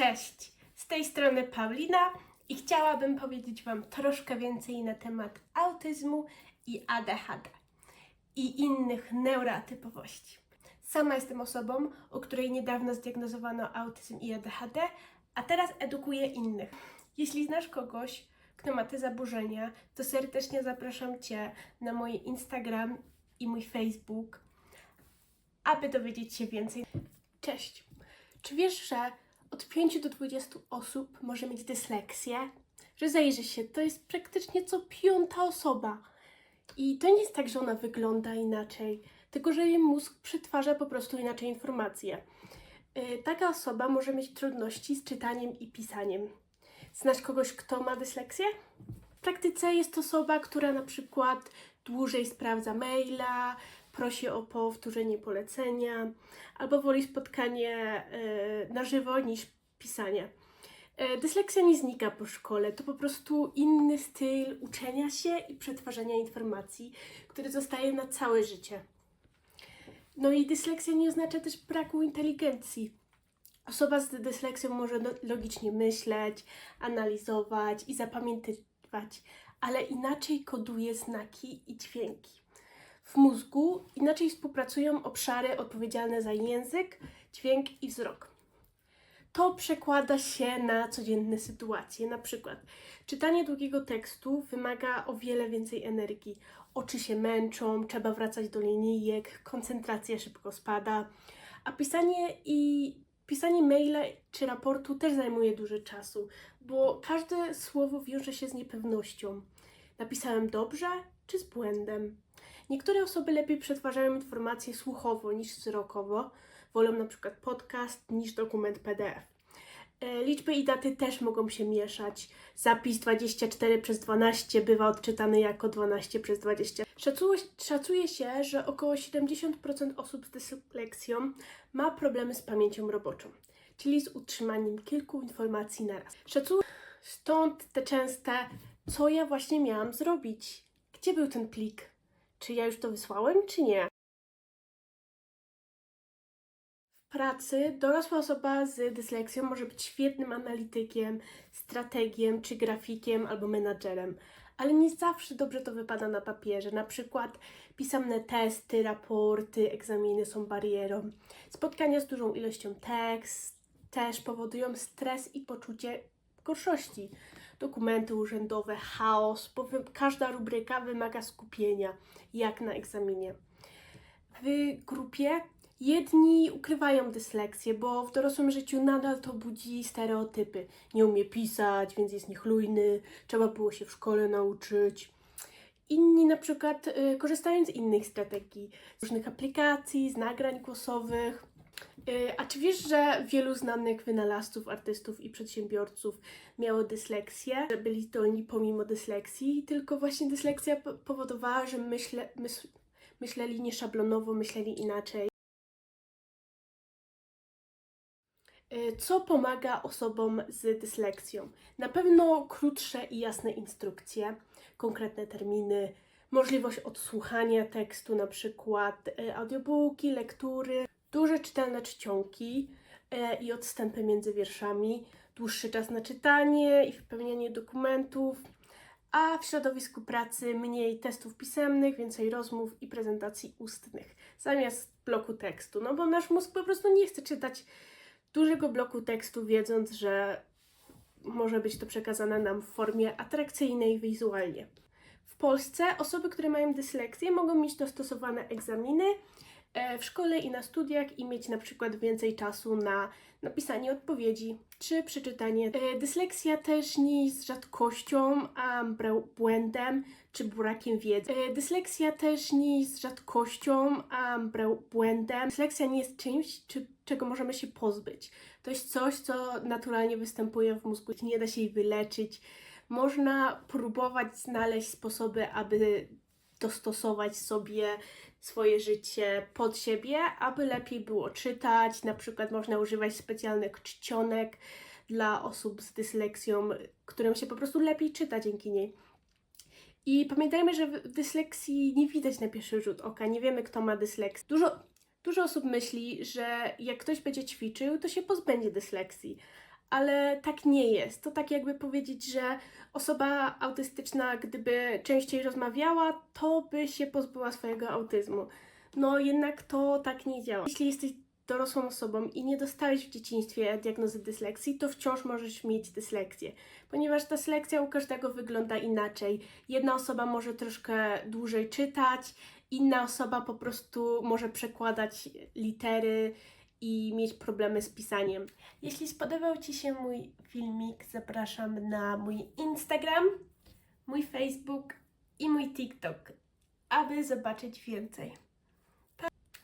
Cześć, z tej strony Paulina i chciałabym powiedzieć Wam troszkę więcej na temat autyzmu i ADHD i innych neurotypowości. Sama jestem osobą, u której niedawno zdiagnozowano autyzm i ADHD, a teraz edukuję innych. Jeśli znasz kogoś, kto ma te zaburzenia, to serdecznie zapraszam Cię na mój Instagram i mój Facebook, aby dowiedzieć się więcej. Cześć! Czy wiesz, że od 5 do 20 osób może mieć dysleksję? Że się, to jest praktycznie co piąta osoba. I to nie jest tak, że ona wygląda inaczej, tylko że jej mózg przetwarza po prostu inaczej informacje. Yy, Taka osoba może mieć trudności z czytaniem i pisaniem. Znasz kogoś, kto ma dysleksję? W praktyce jest to osoba, która na przykład dłużej sprawdza maila, prosi o powtórzenie polecenia, albo woli spotkanie e, na żywo niż pisanie. E, Dysleksja nie znika po szkole, to po prostu inny styl uczenia się i przetwarzania informacji, który zostaje na całe życie. No i dysleksja nie oznacza też braku inteligencji. Osoba z dysleksją może no- logicznie myśleć, analizować i zapamiętywać, ale inaczej koduje znaki i dźwięki. W mózgu inaczej współpracują obszary odpowiedzialne za język, dźwięk i wzrok. To przekłada się na codzienne sytuacje. Na przykład czytanie długiego tekstu wymaga o wiele więcej energii. Oczy się męczą, trzeba wracać do linijek, koncentracja szybko spada, a pisanie i pisanie maila czy raportu też zajmuje dużo czasu, bo każde słowo wiąże się z niepewnością. Napisałem dobrze czy z błędem? Niektóre osoby lepiej przetwarzają informacje słuchowo niż wzrokowo. Wolą na przykład podcast niż dokument PDF. E, Liczby i daty też mogą się mieszać. Zapis 24 przez 12 bywa odczytany jako 12 przez 20. Szacuje, szacuje się, że około 70% osób z dysleksją ma problemy z pamięcią roboczą, czyli z utrzymaniem kilku informacji naraz. Szacuje stąd te częste, co ja właśnie miałam zrobić? Gdzie był ten plik? Czy ja już to wysłałem, czy nie? W pracy dorosła osoba z dysleksją może być świetnym analitykiem, strategiem czy grafikiem albo menadżerem, ale nie zawsze dobrze to wypada na papierze. Na przykład pisemne testy, raporty, egzaminy są barierą. Spotkania z dużą ilością tekst też powodują stres i poczucie gorszości. Dokumenty urzędowe, chaos, bo każda rubryka wymaga skupienia, jak na egzaminie. W grupie jedni ukrywają dysleksję, bo w dorosłym życiu nadal to budzi stereotypy. Nie umie pisać, więc jest niechlujny, trzeba było się w szkole nauczyć. Inni na przykład y, korzystają z innych strategii, z różnych aplikacji, z nagrań głosowych. Y, A czy wiesz, że wielu znanych wynalazców, artystów i przedsiębiorców miało dysleksję, że byli zdolni pomimo dysleksji, tylko właśnie dysleksja po- powodowała, że myśle, myśl, myśleli nieszablonowo, myśleli inaczej. Y, Co pomaga osobom z dysleksją? Na pewno krótsze i jasne instrukcje, konkretne terminy, możliwość odsłuchania tekstu, na przykład y, audiobooki, lektury, duże czytelne czcionki e, i odstępy między wierszami, dłuższy czas na czytanie i wypełnianie dokumentów, a w środowisku pracy mniej testów pisemnych, więcej rozmów i prezentacji ustnych zamiast bloku tekstu. No bo nasz mózg po prostu nie chce czytać dużego bloku tekstu, wiedząc, że może być to przekazane nam w formie atrakcyjnej wizualnie. W Polsce osoby, które mają dysleksję, mogą mieć dostosowane egzaminy w szkole i na studiach i mieć na przykład więcej czasu na napisanie odpowiedzi czy przeczytanie. E, Dysleksja też nie jest rzadkością, a błędem czy brakiem wiedzy. E, Dysleksja też nie jest rzadkością, a błędem. Dysleksja nie jest czymś, czy, czego możemy się pozbyć. To jest coś, co naturalnie występuje w mózgu, nie da się jej wyleczyć. Można próbować znaleźć sposoby, aby dostosować sobie swoje życie pod siebie, aby lepiej było czytać. Na przykład można używać specjalnych czcionek dla osób z dysleksją, którym się po prostu lepiej czyta dzięki niej. I pamiętajmy, że dysleksji nie widać na pierwszy rzut oka, nie wiemy kto ma dysleksję. Dużo, dużo osób myśli, że jak ktoś będzie ćwiczył, to się pozbędzie dysleksji. Ale tak nie jest. To tak jakby powiedzieć, że osoba autystyczna, gdyby częściej rozmawiała, to by się pozbyła swojego autyzmu. No jednak to tak nie działa. Jeśli jesteś dorosłą osobą i nie dostałeś w dzieciństwie diagnozy dysleksji, to wciąż możesz mieć dysleksję, ponieważ ta selekcja u każdego wygląda inaczej. Jedna osoba może troszkę dłużej czytać, inna osoba po prostu może przekładać litery i mieć problemy z pisaniem. Jeśli spodobał Ci się mój filmik, zapraszam na mój Instagram, mój Facebook i mój TikTok, aby zobaczyć więcej.